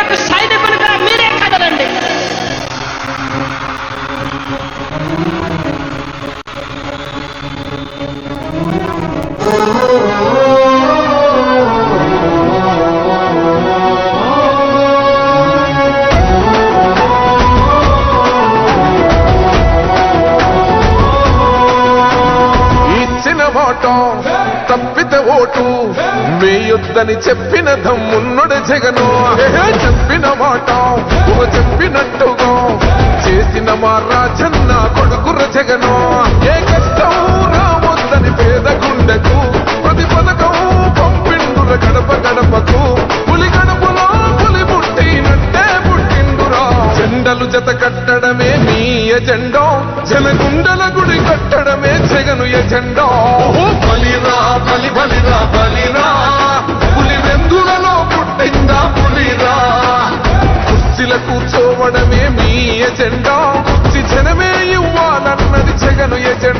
నాకు సైనికులుగా మీరే కదలండి. ఇచ్చిన తప్పితే ఓటు వేయొద్దని చెప్పిన దమ్మున్నడు జగను. చెప్పిన మాట నువ్వు చెప్పినట్టుగా. చేసిన మా రాజన్న కొడుకుర జగను. ఏ కష్టం రావద్దని పేద గుండెకు ప్రతి పథకం పంపిండుర గడప గడపకు. పులి గడపలో పులి పుట్టినట్టే పుట్టిండురా. జెండలు జత కట్టడమే నీ ఎజెండో జనగుండల గుడి కట్టడమే జగను ఎజెండో. తోవడమే మీ ఎజెండా. జనమే ఇవ్వాలన్నది జగను ఎజెండా.